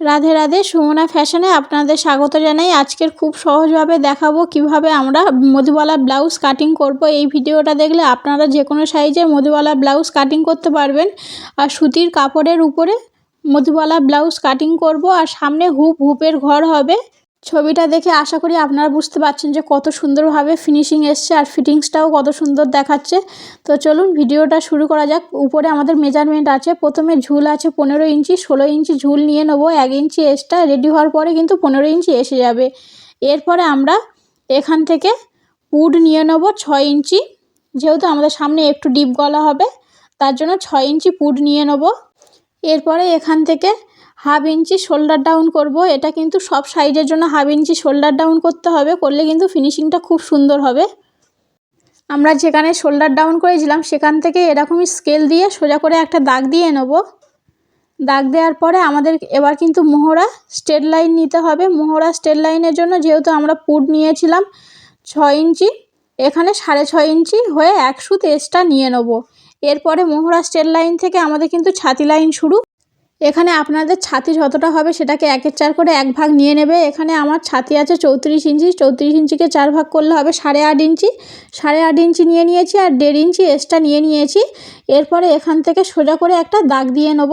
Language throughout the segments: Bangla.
রাধে রাধে, সুমনা ফ্যাশনে আপনাদের স্বাগত জানাই। আজকের খুব সহজভাবে দেখাবো কীভাবে আমরা মধুবালা ব্লাউজ কাটিং করব। এই ভিডিওটা দেখলে আপনারা যে কোনো সাইজের মধুবালা ব্লাউজ কাটিং করতে পারবেন। আর সুতির কাপড়ের উপরে মধুবালা ব্লাউজ কাটিং করব। আর সামনে হুপ, হুপের ঘর হবে। ছবিটা দেখে আশা করি আপনারা বুঝতে পারছেন যে কত সুন্দরভাবে ফিনিশিং এসছে আর ফিটিংসটাও কত সুন্দর দেখাচ্ছে। তো চলুন ভিডিওটা শুরু করা যাক। উপরে আমাদের মেজারমেন্ট আছে। প্রথমে ঝুল আছে পনেরো ইঞ্চি। ষোলো ইঞ্চি ঝুল নিয়ে নেব। এক ইঞ্চি এক্সট্রা রেডি হওয়ার পরে কিন্তু পনেরো ইঞ্চি এসে যাবে। এরপরে আমরা এখান থেকে পুড নিয়ে নেব ছয় ইঞ্চি। যেহেতু আমাদের সামনে একটু ডিপ গলা হবে, তার জন্য ছয় ইঞ্চি পুড নিয়ে নেব। এরপরে এখান থেকে হাফ ইঞ্চি শোল্ডার ডাউন করব। এটা কিন্তু সব সাইজের জন্য হাফ ইঞ্চি শোল্ডার ডাউন করতে হবে। করলে কিন্তু ফিনিশিংটা খুব সুন্দর হবে। আমরা যেখানে শোল্ডার ডাউন করেছিলাম, সেখান থেকে এরকমই স্কেল দিয়ে সোজা করে একটা দাগ দিয়ে নেব। দাগ দেওয়ার পরে আমাদের এবার কিন্তু মোহরা স্ট্রেট লাইন নিতে হবে। মোহরা স্ট্রেট লাইনের জন্য যেহেতু আমরা পুট নিয়েছিলাম ছয় ইঞ্চি, এখানে সাড়ে ছয় ইঞ্চি হয়ে এক সুত এক্সট্রা নিয়ে নেব। এরপরে মোহরা স্ট্রেট লাইন থেকে আমাদের কিন্তু ছাতি লাইন শুরু। এখানে আপনাদের ছাতি যতটা হবে সেটাকে একের চার করে এক ভাগ নিয়ে নেবে। এখানে আমার ছাতি আছে চৌত্রিশ ইঞ্চি। চৌত্রিশ ইঞ্চিকে চার ভাগ করলে হবে সাড়ে আট ইঞ্চি। সাড়ে আট ইঞ্চি নিয়ে নিয়েছি আর দেড় ইঞ্চি এক্সট্রা নিয়ে নিয়েছি। এরপরে এখান থেকে সোজা করে একটা দাগ দিয়ে নেব।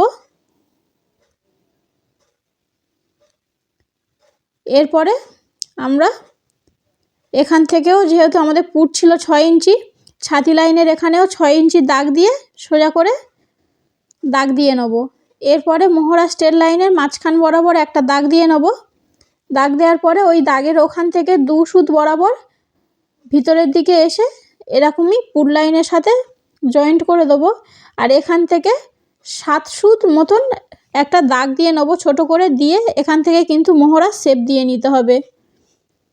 এরপরে আমরা এখান থেকেও যেহেতু আমাদের পুট ছিল ছয় ইঞ্চি, ছাতি লাইনের এখানেও ছয় ইঞ্চি দাগ দিয়ে সোজা করে দাগ দিয়ে নেব। এরপরে মোহরা স্টেট লাইনের মাঝখান বরাবর একটা দাগ দিয়ে নেব। দাগ দেওয়ার পরে ওই দাগের ওখান থেকে দু সুত বরাবর ভিতরের দিকে এসে এরকমই পুট লাইনের সাথে জয়েন্ট করে দেবো। আর এখান থেকে সাত সুত মতন একটা দাগ দিয়ে নেব ছোট করে দিয়ে এখান থেকে কিন্তু মোহরা শেপ দিয়ে নিতে হবে।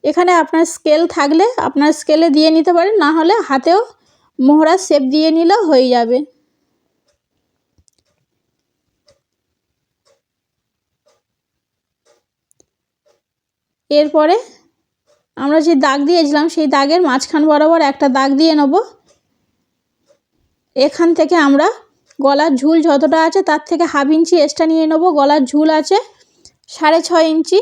এখানে আপনার স্কেল থাকলে আপনার স্কেলে দিয়ে নিতে পারেন, না হলে হাতেও মোহরা শেপ দিয়ে নিলেও হয়ে যাবে। এরপরে আমরা যে দাগ দিয়েছিলাম, সেই দাগের মাঝখান বরাবর একটা দাগ দিয়ে নেব। এখান থেকে আমরা গলার ঝুল যতটা আছে, তার থেকে হাফ ইঞ্চি এক্সট্রা নিয়ে নেব। গলার ঝুল আছে সাড়ে ছয় ইঞ্চি।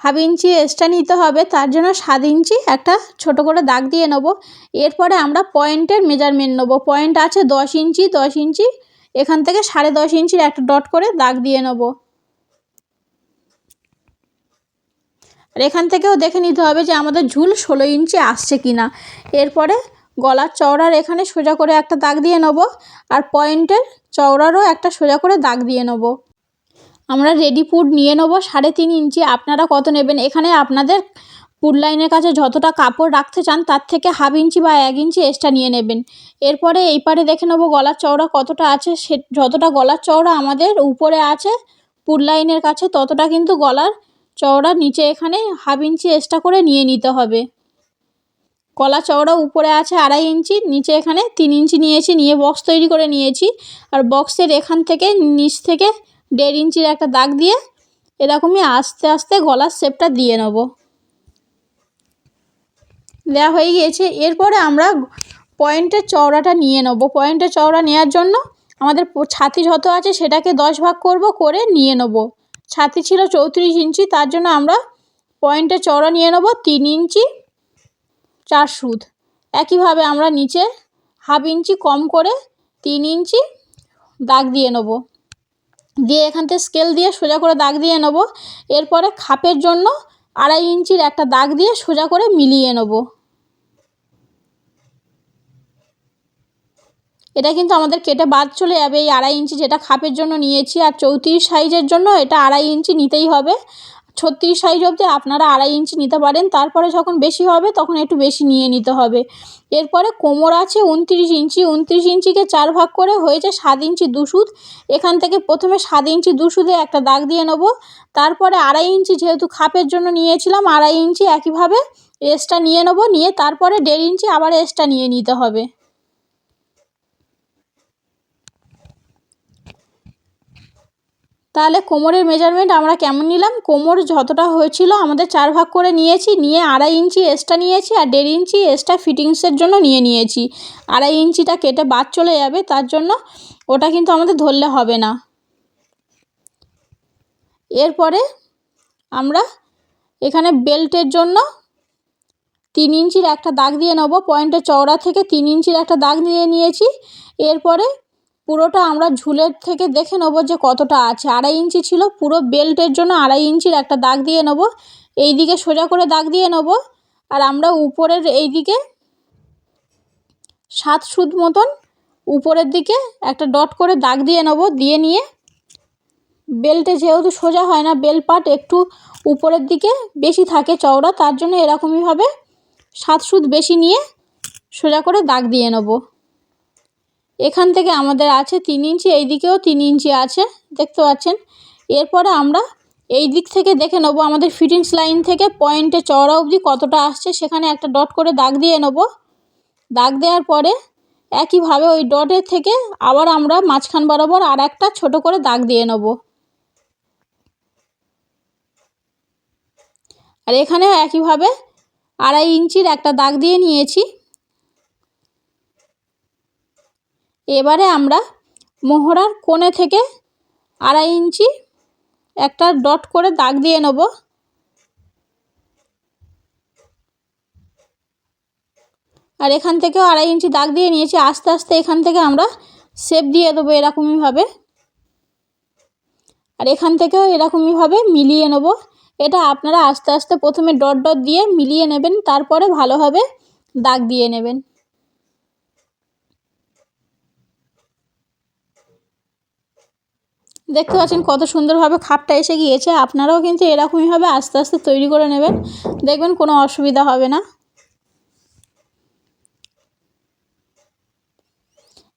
হাফ ইঞ্চি এক্সট্রা নিতে হবে, তার জন্য সাত ইঞ্চি একটা ছোট করে দাগ দিয়ে নেব। এরপরে আমরা পয়েন্টের মেজারমেন্ট নেব। পয়েন্ট আছে দশ ইঞ্চি দশ ইঞ্চি, এখান থেকে সাড়ে দশ ইঞ্চির একটা ডট করে দাগ দিয়ে নেব। আর এখান থেকেও দেখে নিতে হবে যে আমাদের ঝুল ষোলো ইঞ্চি আসছে কি না। এরপরে গলার চওড়ার এখানে সোজা করে একটা দাগ দিয়ে নেব আর পয়েন্টের চওড়ারও একটা সোজা করে দাগ দিয়ে নেব। আমরা রেডি পুড নিয়ে নেব সাড়ে তিন ইঞ্চি। আপনারা কত নেবেন? এখানে আপনাদের পুড লাইনের কাছে যতটা কাপড় রাখতে চান, তার থেকে হাফ ইঞ্চি বা এক ইঞ্চি এক্সট্রা নিয়ে নেবেন। এরপরে এই পারে দেখে নেব গলার চওড়া কতটা আছে। সে যতটা গলার চওড়া আমাদের উপরে আছে পুড লাইনের কাছে ততটা কিন্তু গলার চওড়া নিচে এখানে হাফ ইঞ্চি এক্সট্রা করে নিয়ে নিতে হবে। গলা চওড়া উপরে আছে আড়াই ইঞ্চি নিচে এখানে তিন ইঞ্চি নিয়েছি, নিয়ে বক্স তৈরি করে নিয়েছি। আর বক্সের এখান থেকে নিচ থেকে দেড় ইঞ্চির একটা দাগ দিয়ে এরকমই আস্তে আস্তে গলার শেপটা দিয়ে নেব। দেওয়া হয়ে গিয়েছে। এরপরে আমরা পয়েন্টের চওড়াটা নিয়ে নেব। পয়েন্টের চওড়া নেওয়ার জন্য আমাদের ছাতি যত আছে সেটাকে দশ ভাগ করব, করে নিয়ে নেব। ছাতি ছিল চৌত্রিশ ইঞ্চি, তার জন্য আমরা পয়েন্টে চড়া নিয়ে নেব তিন ইঞ্চি চার সুদ একইভাবে আমরা নিচে হাফ ইঞ্চি কম করে তিন ইঞ্চি দাগ দিয়ে নেব। দিয়ে এখান থেকে স্কেল দিয়ে সোজা করে দাগ দিয়ে নেব। এরপরে খাপের জন্য আড়াই ইঞ্চির একটা দাগ দিয়ে সোজা করে মিলিয়ে নেব। এটা কিন্তু আমাদের কেটে বাদ চলে যাবে। এই আড়াই ইঞ্চি যেটা খাপের জন্য নিয়েছি আর চৌত্রিশ সাইজের জন্য এটা আড়াই ইঞ্চি নিতেই হবে। ছত্রিশ সাইজ অবধি আপনারা আড়াই ইঞ্চি নিতে পারেন। তারপরে যখন বেশি হবে তখন একটু বেশি নিয়ে নিতে হবে। এরপরে কোমর আছে উনত্রিশ ইঞ্চি। উনত্রিশ ইঞ্চিকে চার ভাগ করে হয়েছে সাত ইঞ্চি দুসুদ। এখান থেকে প্রথমে সাত ইঞ্চি দুসুদে একটা দাগ দিয়ে নেব। তারপরে আড়াই ইঞ্চি যেহেতু খাপের জন্য নিয়েছিলাম, আড়াই ইঞ্চি একইভাবে এক্সট্রা নিয়ে নেব। নিয়ে তারপরে দেড় ইঞ্চি আবার এক্সট্রা নিয়ে নিতে হবে। তাহলে কোমরের মেজারমেন্ট আমরা কেমন নিলাম? কোমর যতটা হয়েছিল আমাদের চার ভাগ করে নিয়েছি, নিয়ে আড়াই ইঞ্চি এক্সট্রা নিয়েছি আর দেড় ইঞ্চি এক্সট্রা ফিটিংসের জন্য নিয়ে নিয়েছি। আড়াই ইঞ্চিটা কেটে বাদ চলে যাবে, তার জন্য ওটা কিন্তু আমাদের ধরলে হবে না। এরপরে আমরা এখানে বেল্টের জন্য তিন ইঞ্চির একটা দাগ দিয়ে নেব পয়েন্টের চওড়া থেকে তিন ইঞ্চির একটা দাগ দিয়ে নিয়েছি। এরপরে পুরোটা আমরা ঝুলের থেকে দেখে নেব যে কতটা আছে। আড়াই ইঞ্চি ছিল, পুরো বেল্টের জন্য আড়াই ইঞ্চির একটা দাগ দিয়ে নেব। এই দিকে সোজা করে দাগ দিয়ে নেব। আর আমরা উপরের এই দিকে সাত সুদ মতন উপরের দিকে একটা ডট করে দাগ দিয়ে নেব, দিয়ে নিয়ে বেল্টে যেহেতু সোজা হয় না, বেল পাট একটু উপরের দিকে বেশি থাকে চওড়া, তার জন্য এরকমইভাবে সাত সুদ বেশি নিয়ে সোজা করে দাগ দিয়ে নেব। এখান থেকে আমাদের আছে তিন ইঞ্চি এই দিকেও তিন ইঞ্চি আছে, দেখতে পাচ্ছেন? এরপরে আমরা এই দিক থেকে দেখে নেব আমাদের ফিটিংস লাইন থেকে পয়েন্টে চওড়া অবধি কতটা আসছে, সেখানে একটা ডট করে দাগ দিয়ে নেব। দাগ দেওয়ার পরে একইভাবে ওই ডটের থেকে আবার আমরা মাঝখান বরাবর আর একটা ছোটো করে দাগ দিয়ে নেব। আর এখানে একইভাবে আড়াই ইঞ্চির একটা দাগ দিয়ে নিয়েছি। এবারে আমরা মোহরার কোণে থেকে আড়াই ইঞ্চি একটা ডট করে দাগ দিয়ে নেব। আর এখান থেকেও আড়াই ইঞ্চি দাগ দিয়ে নিয়েছি, আস্তে আস্তে এখান থেকে আমরা শেপ দিয়ে দেবো এরকমইভাবে আর এখান থেকেও এরকমইভাবে মিলিয়ে নেব। এটা আপনারা আস্তে আস্তে প্রথমে ডট ডট দিয়ে মিলিয়ে নেবেন, তারপরে ভালোভাবে দাগ দিয়ে নেবেন। দেখতে পাচ্ছেন কত সুন্দরভাবে খাপটা এসে গিয়েছে। আপনারাও কিন্তু এরকমইভাবে আস্তে আস্তে তৈরি করে নেবেন। দেখবেন কোনো অসুবিধা হবে না।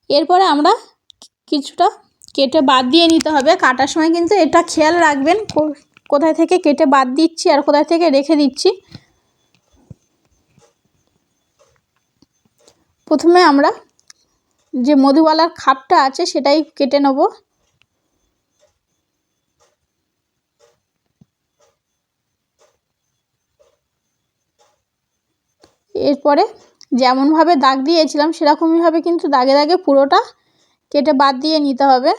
এরপরে আমরা কিছুটা কেটে বাদ দিয়ে নিতে হবে। কাটার সময় কিন্তু এটা খেয়াল রাখবেন কোথায় থেকে কেটে বাদ দিচ্ছি আর কোথায় থেকে রেখে দিচ্ছি। প্রথমে আমরা যে মধুবালার খাপটা আছে সেটাই কেটে নেব। এরপরে যেমনভাবে দাগ দিয়েছিলাম, সেরকমইভাবে কিন্তু দাগে দাগে পুরোটা কেটে বাদ দিয়ে নিতে হবে।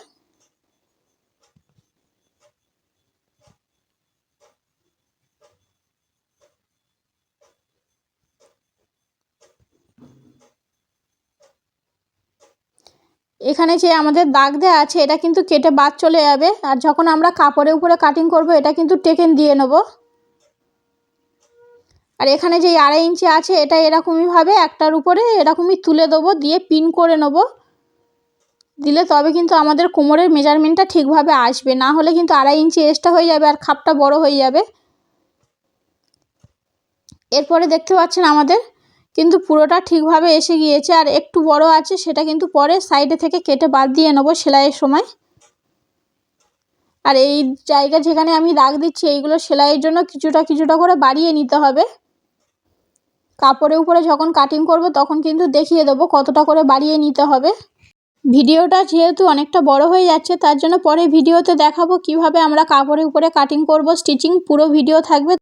এখানে যে আমাদের দাগ দেওয়া আছে, এটা কিন্তু কেটে বাদ চলে যাবে। আর যখন আমরা কাপড়ের উপরে কাটিং করব, এটা কিন্তু টেকেন দিয়ে নেব। আর এখানে যে আড়াই ইঞ্চি আছে, এটা এরকমইভাবে একটার উপরে এরকমই তুলে দেবো, দিয়ে পিন করে নেব। দিলে তবে কিন্তু আমাদের কোমরের মেজারমেন্টটা ঠিকভাবে আসবে। না হলে কিন্তু আড়াই ইঞ্চি এক্সট্রা হয়ে যাবে আর খাপটা বড় হয়ে যাবে। এরপরে দেখতে পাচ্ছেন আমাদের কিন্তু পুরোটা ঠিকভাবে এসে গিয়েছে আর একটু বড় আছে, সেটা কিন্তু পরে সাইডে থেকে কেটে বাদ দিয়ে নেব সেলাইয়ের সময়। আর এই জায়গা যেখানে আমি দাগ দিচ্ছি, এইগুলো সেলাইয়ের জন্য কিছুটা কিছুটা করে বাড়িয়ে নিতে হবে। কাপড়ের উপরে যখন কাটিং করব তখন কিন্তু দেখিয়ে দেবো কতটা করে বাড়িয়ে নিতে হবে। ভিডিওটা যেহেতু অনেকটা বড় হয়ে যাচ্ছে, তার জন্য পরে ভিডিওতে দেখাবো কীভাবে আমরা কাপড়ের উপরে কাটিং করব স্টিচিং পুরো ভিডিও থাকবে।